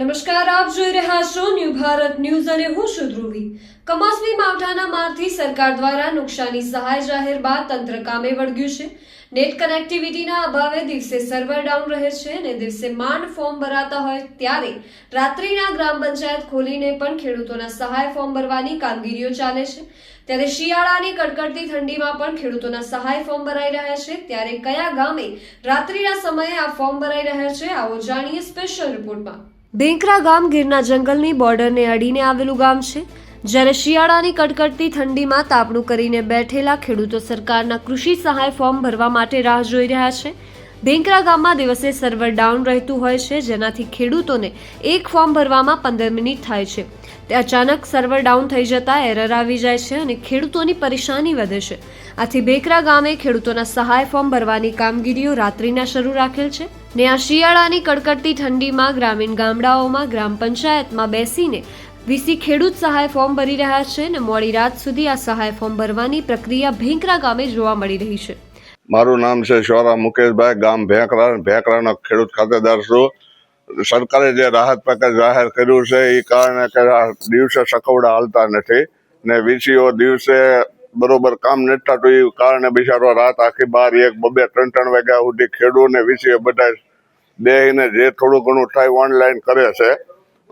નમસ્કાર, આપ જોઈ રહ્યા છો ન્યૂ ભારત ન્યૂઝ અને હું છું ધ્રુવી. કમોસમી માવઠાના મારથી સરકાર દ્વારા નુકસાની સહાય જાહેર બાદ તંત્ર કામે વળગ્યું છે. નેટ કનેક્ટિવિટીના અભાવે દિવસે સર્વર ડાઉન રહે છે અને દિવસે માંડ ફોર્મ ભરાતા હોય ત્યારે રાત્રિના ગ્રામ પંચાયત ખોલીને પણ ખેડૂતોના સહાય ફોર્મ ભરવાની કામગીરીઓ ચાલે છે. ત્યારે શિયાળાની કડકડતી ઠંડીમાં પણ ખેડૂતોના સહાય ફોર્મ ભરાઈ રહ્યા છે. ત્યારે કયા ગામે રાત્રિના સમયે આ ફોર્મ ભરાઈ રહ્યા છે, આવો જાણીએ સ્પેશિયલ રિપોર્ટમાં બેંકરા ગામ ગીરના જંગલની બોર્ડરને અડીને આવેલું ગામ છે. જ્યારે શિયાળાની કડકડતી ઠંડીમાં તાપણું કરીને બેઠેલા ખેડૂતો સરકારના કૃષિ સહાય ફોર્મ ભરવા માટે રાહ જોઈ રહ્યા છે. બેંકરા ગામમાં દિવસે સર્વર ડાઉન રહેતું હોય છે, જેનાથી ખેડૂતોને એક ફોર્મ ભરવામાં પંદર મિનિટ થાય છે. તે અચાનક સર્વર ડાઉન થઈ જતા એરર આવી જાય છે અને ખેડૂતોની પરેશાની વધે છે. આથી બેકરા ગામે ખેડૂતોના સહાય ફોર્મ ભરવાની કામગીરીઓ રાત્રિના શરૂ રાખેલ છે. ને આ શિયાળાની કડકડતી ઠંડીમાં ગ્રામીણ ગામડાઓમાં ગ્રામ પંચાયતમાં બેસીને વીસી ખેડૂત સહાય ફોર્મ ભરી રહ્યા છે અને મોડી રાત સુધી આ સહાય ફોર્મ ભરવાની પ્રક્રિયા ભેંકરા ગામે જોવા મળી રહી છે. મારું નામ છે શોરા મુકેશભાઈ, ગામ ભેંકરા ભેંકરાનો ખેડૂત ખાતેદાર છું. સરકારે જે રાહત પેકેજ જાહેર કર્યું છે એ કારણે કે દિવસે સકવડા હાલતા નથી ને વીસીઓ દિવસે બરોબર કામ નથી થતું એ કારણે બિચારો રાત આખી બાર, એક, બબે, ત્રણ ત્રણ વાગ્યા સુધી ખેડૂત ને વીસીઓ બધા બેહીને જે થોડું ઘણું થાય ઓનલાઈન કરે છે.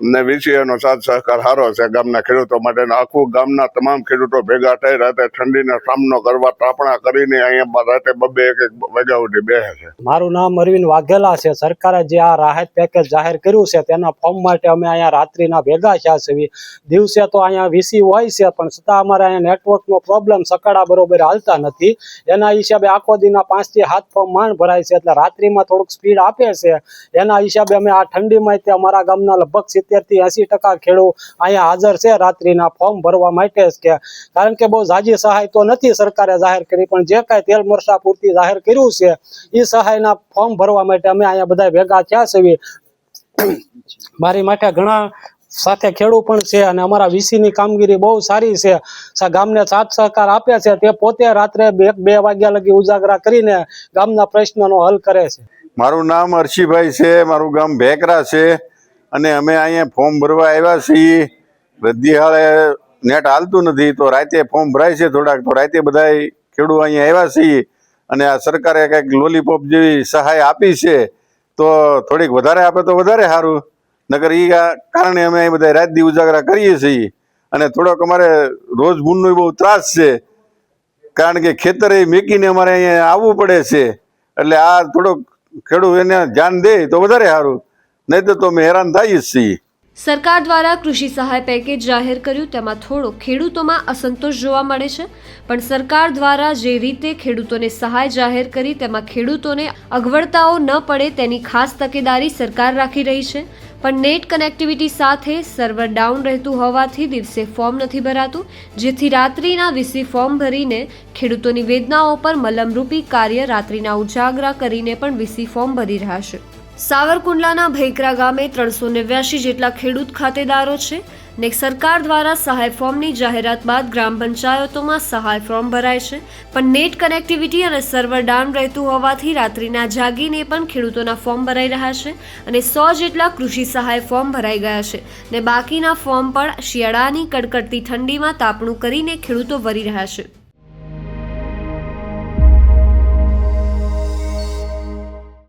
ને વીસીએનો સાથ સહકાર સારો છે ગામના ખેડૂતો માટે આખું ગામના તમામ ખેડૂતો ભેગા થઈ રાતે ઠંડીનો સામનો કરવા તાપણા કરીને અહીંયા રાતે બબે એક એક વાગ્યા સુધી બેસે છે. મારું નામ અરવિંદ વાઘેલા છે. સરકારે જે આ રાહત પેકેજ જાહેર કર્યું છે તેના ફોર્મ માટે અમે અહીંયા રાત્રિના ભેગા થયા છે દિવસે તો અહીંયા વીસી હોય છે, પણ છતાં અમારે અહીંયા નેટવર્કનો પ્રોબ્લેમ સકાળા બરોબર હાલતા નથી. એના હિસાબે આખો દિનના પાંચથી સાત ફોર્મ માંડ ભરાય છે, એટલે રાત્રિમાં થોડુંક સ્પીડ આપે છે. એના હિસાબે અમે આ ઠંડીમાં તે અમારા ગામના લગભગ સિત્તેર એસી ટકા ખેડૂત અહીંયા હાજર છે રાત્રિના ફોર્મ ભરવા માટે જ કે. કારણ કે બહુ જાજી સહાય તો નથી સરકારે જાહેર કરી, પણ જે કાંઈ તેલ મરસા પૂરતી જાહેર કર્યું છે એ સહાયના ફોર્મ ભરવા માટે અમે અહીંયા બધા ભેગા થયા છે. મારી માટે ઘણા સાથે ખેડૂત પણ છે અને અમારા વીસી ની કામગીરી બહુ સારી છે. ગામને સાથ સહકાર આપે છે, તે પોતે રાત્રે બે બે વાગ્યા લગી ઉજાગરા કરીને ગામના પ્રશ્નનો હલ કરે છે. મારું નામ હર્ષિભાઈ છે, મારું ગામ ભેકરા છે. અને અમે અહીંયા ફોર્મ ભરવા આવ્યા છીએ. રદ્દીહાળે નેટ હાલતું નથી, તો રાતે ફોર્મ ભરાય છે થોડાક, તો રાતે બધા ખેડૂત અહીંયા આવ્યા છીએ. અને આ સરકારે કંઈક લોલીપોપ જેવી સહાય આપી છે, તો થોડીક વધારે આપે તો વધારે સારું. નગર એ કારણે અમે બધા રાત દી ઉજાગરા કરીએ છીએ. અને થોડોક અમારે રોજ ભૂનનો બહુ ત્રાસ છે, કારણ કે ખેતરે મેકીને અમારે અહીંયા આવવું પડે છે. એટલે આ થોડોક ખેડૂત એને ધ્યાન દે તો વધારે સારું. નહીં તો અમે હેરાન થઈએ છીએ. સરકાર દ્વારા કૃષિ સહાય પેકેજ જાહેર કર્યું, તેમાં થોડો ખેડૂતોમાં અસંતોષ જોવા મળે છે. પણ સરકાર દ્વારા જે રીતે ખેડૂતોને સહાય જાહેર કરી, તેમાં ખેડૂતોને અગવડતાઓ ન પડે તેની ખાસ તકેદારી સરકાર રાખી રહી છે. પણ નેટ કનેક્ટિવિટી સાથે સર્વર ડાઉન રહેતું હોવાથી દિવસે ફોર્મ નથી ભરાતું. જેથી રાત્રિના વીસી ફોર્મ ભરીને ખેડૂતોની વેદનાઓ પર મલમરૂપી કાર્ય રાત્રિના ઉજાગરા કરીને પણ વીસી ફોર્મ ભરી રહ્યા છે. સાવરકુંડલાના ભૈકરા ગામે ત્રણસો નેવ્યાસી જેટલા ખેડૂત ખાતેદારો છે ને સરકાર દ્વારા સહાય ફોર્મની જાહેરાત બાદ ગ્રામ પંચાયતોમાં સહાય ફોર્મ ભરાય છે. પણ નેટ કનેક્ટિવિટી અને સર્વર ડાઉન રહેતું હોવાથી રાત્રિના જાગીને પણ ખેડૂતોના ફોર્મ ભરાઈ રહ્યા છે અને સો જેટલા કૃષિ સહાય ફોર્મ ભરાઈ ગયા છે ને બાકીના ફોર્મ પણ શિયાળાની કડકડતી ઠંડીમાં તાપણું કરીને ખેડૂતો ભરી રહ્યા છે.